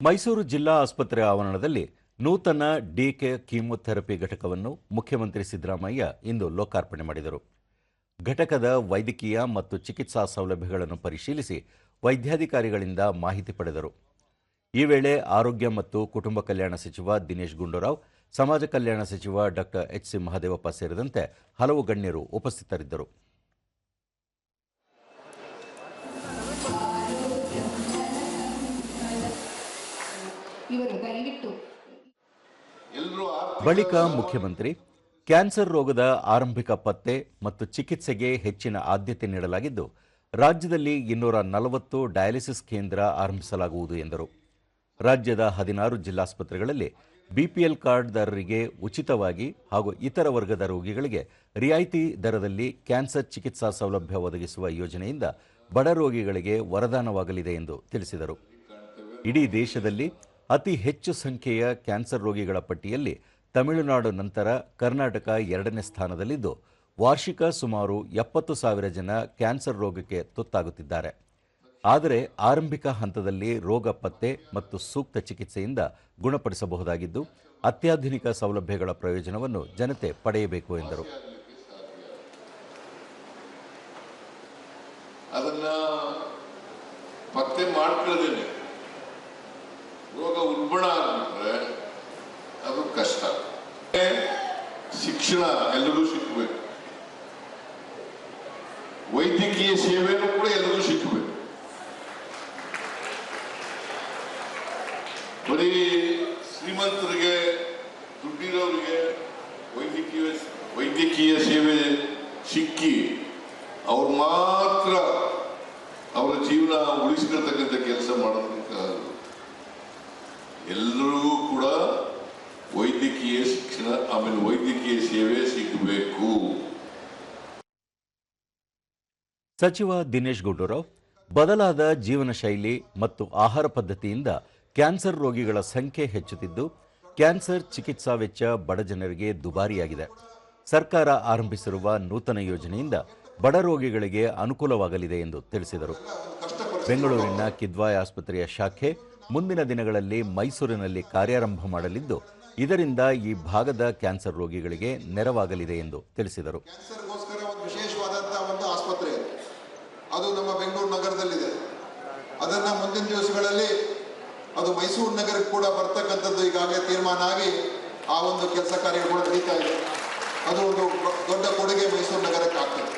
ಮೈಸೂರು ಜಿಲ್ಲಾ ಆಸ್ಪತ್ರೆ ಆವರಣದಲ್ಲಿ ನೂತನ ಡಿಕೆ ಕೀಮೋಥೆರಪಿ ಘಟಕವನ್ನು ಮುಖ್ಯಮಂತ್ರಿ ಸಿದ್ದರಾಮಯ್ಯ ಇಂದು ಲೋಕಾರ್ಪಣೆ ಮಾಡಿದರು. ಘಟಕದ ವೈದ್ಯಕೀಯ ಮತ್ತು ಚಿಕಿತ್ಸಾ ಸೌಲಭ್ಯಗಳನ್ನು ಪರಿಶೀಲಿಸಿ ವೈದ್ಯಾಧಿಕಾರಿಗಳಿಂದ ಮಾಹಿತಿ ಪಡೆದರು. ಈ ವೇಳೆ ಆರೋಗ್ಯ ಮತ್ತು ಕುಟುಂಬ ಕಲ್ಯಾಣ ಸಚಿವ ದಿನೇಶ್ ಗುಂಡೂರಾವ್, ಸಮಾಜ ಕಲ್ಯಾಣ ಸಚಿವ ಡಾಕ್ಟರ್ ಎಚ್ ಸಿ ಮಹದೇವಪ್ಪ ಸೇರಿದಂತೆ ಹಲವು ಗಣ್ಯರು ಉಪಸ್ಥಿತರಿದ್ದರು. ಇವರು ದಯವಿಟ್ಟು ಎಲ್ಲರೂ ಬಳಿಕ ಮುಖ್ಯಮಂತ್ರಿ ಕ್ಯಾನ್ಸರ್ ರೋಗದ ಆರಂಭಿಕ ಪತ್ತೆ ಮತ್ತು ಚಿಕಿತ್ಸೆಗೆ ಹೆಚ್ಚಿನ ಆದ್ಯತೆ ನೀಡಲಾಗಿದ್ದು ರಾಜ್ಯದಲ್ಲಿ ಇನ್ನೂರ ನಲವತ್ತು ಡಯಾಲಿಸಿಸ್ ಕೇಂದ್ರ ಆರಂಭಿಸಲಾಗುವುದು ಎಂದರು. ರಾಜ್ಯದ ಹದಿನಾರು ಜಿಲ್ಲಾಸ್ಪತ್ರೆಗಳಲ್ಲಿ ಬಿಪಿಎಲ್ ಕಾರ್ಡ್ದಾರರಿಗೆ ಉಚಿತವಾಗಿ ಹಾಗೂ ಇತರ ವರ್ಗದ ರೋಗಿಗಳಿಗೆ ರಿಯಾಯಿತಿ ದರದಲ್ಲಿ ಕ್ಯಾನ್ಸರ್ ಚಿಕಿತ್ಸಾ ಸೌಲಭ್ಯ ಒದಗಿಸುವ ಯೋಜನೆಯಿಂದ ಬಡ ರೋಗಿಗಳಿಗೆ ವರದಾನವಾಗಲಿದೆ ಎಂದು ತಿಳಿಸಿದರು. ಇಡೀ ದೇಶದಲ್ಲಿ ಅತಿ ಹೆಚ್ಚು ಸಂಖ್ಯೆಯ ಕ್ಯಾನ್ಸರ್ ರೋಗಿಗಳ ಪಟ್ಟಿಯಲ್ಲಿ ತಮಿಳುನಾಡು ನಂತರ ಕರ್ನಾಟಕ ಎರಡನೇ ಸ್ಥಾನದಲ್ಲಿದ್ದು, ವಾರ್ಷಿಕ ಸುಮಾರು ಎಪ್ಪತ್ತು ಸಾವಿರ ಜನ ಕ್ಯಾನ್ಸರ್ ರೋಗಕ್ಕೆ ತುತ್ತಾಗುತ್ತಿದ್ದಾರೆ. ಆದರೆ ಆರಂಭಿಕ ಹಂತದಲ್ಲಿ ರೋಗ ಪತ್ತೆ ಮತ್ತು ಸೂಕ್ತ ಚಿಕಿತ್ಸೆಯಿಂದ ಗುಣಪಡಿಸಬಹುದಾಗಿದ್ದು, ಅತ್ಯಾಧುನಿಕ ಸೌಲಭ್ಯಗಳ ಪ್ರಯೋಜನವನ್ನು ಜನತೆ ಪಡೆಯಬೇಕು ಎಂದರು. ಪತ್ತೆ ರೋಗ ಉಲ್ಬಣ ಆಗ್ಬಿಟ್ರೆ ಅದು ಕಷ್ಟ. ಶಿಕ್ಷಣ ಎಲ್ಲರೂ ಸಿಕ್ಕಬೇಕು ವೈದ್ಯಕೀಯ ಸೇವೆನೂ ಕೂಡ ಎಲ್ಲರೂ ಸಿಕ್ಕಬೇಕು ಬರೀ ಶ್ರೀಮಂತರಿಗೆ, ದುಡ್ಡಿರೋರಿಗೆ ವೈದ್ಯಕೀಯ ವೈದ್ಯಕೀಯ ಸೇವೆ ಸಿಕ್ಕಿ ಅವ್ರು ಮಾತ್ರ ಅವರ ಜೀವನ ಉಳಿಸ್ಕೊಳ್ತಕ್ಕಂಥ ಕೆಲಸ ಮಾಡೋದಕ್ಕಾಗಲ್ಲ ಎಲ್ಲರಿಗೂ ಕೂಡ ವೈದ್ಯಕೀಯ ಶಿಕ್ಷಣ, ಆಮೇಲೆ ವೈದ್ಯಕೀಯ ಸೇವೆ ಸಿಗಬೇಕು. ಸಚಿವ ದಿನೇಶ್ ಗುಂಡೂರಾವ್, ಬದಲಾದ ಜೀವನ ಶೈಲಿ ಮತ್ತು ಆಹಾರ ಪದ್ಧತಿಯಿಂದ ಕ್ಯಾನ್ಸರ್ ರೋಗಿಗಳ ಸಂಖ್ಯೆ ಹೆಚ್ಚುತ್ತಿದ್ದು, ಕ್ಯಾನ್ಸರ್ ಚಿಕಿತ್ಸಾ ವೆಚ್ಚ ಬಡ ಜನರಿಗೆ ದುಬಾರಿಯಾಗಿದೆ. ಸರ್ಕಾರ ಆರಂಭಿಸಿರುವ ನೂತನ ಯೋಜನೆಯಿಂದ ಬಡ ರೋಗಿಗಳಿಗೆ ಅನುಕೂಲವಾಗಲಿದೆ ಎಂದು ತಿಳಿಸಿದರು. ಬೆಂಗಳೂರಿನ ಕಿದ್ವಾಯ್ ಆಸ್ಪತ್ರೆಯ ಶಾಖೆ ಮುಂದಿನ ದಿನಗಳಲ್ಲಿ ಮೈಸೂರಿನಲ್ಲಿ ಕಾರ್ಯಾರಂಭ ಮಾಡಲಿದ್ದು, ಇದರಿಂದ ಈ ಭಾಗದ ಕ್ಯಾನ್ಸರ್ ರೋಗಿಗಳಿಗೆ ನೆರವಾಗಲಿದೆ ಎಂದು ತಿಳಿಸಿದರು. ಆಸ್ಪತ್ರೆ ಅದು ನಮ್ಮ ಬೆಂಗಳೂರು ನಗರದಲ್ಲಿದೆ. ಅದನ್ನ ಮುಂದಿನ ದಿವಸಗಳಲ್ಲಿ ಅದು ಮೈಸೂರು ನಗರಕ್ಕೆ ಕೂಡ ಬರ್ತಕ್ಕಂಥದ್ದು ಈಗಾಗಲೇ ತೀರ್ಮಾನ ಆಗಿ ಆ ಒಂದು ಕೆಲಸ ಕಾರ್ಯ ಕೂಡ ನಡೀತಾ ಇದೆ. ಅದು ಒಂದು ದೊಡ್ಡ ಕೊಡುಗೆ ಮೈಸೂರು ನಗರಕ್ಕೆ ಆಗ್ತದೆ.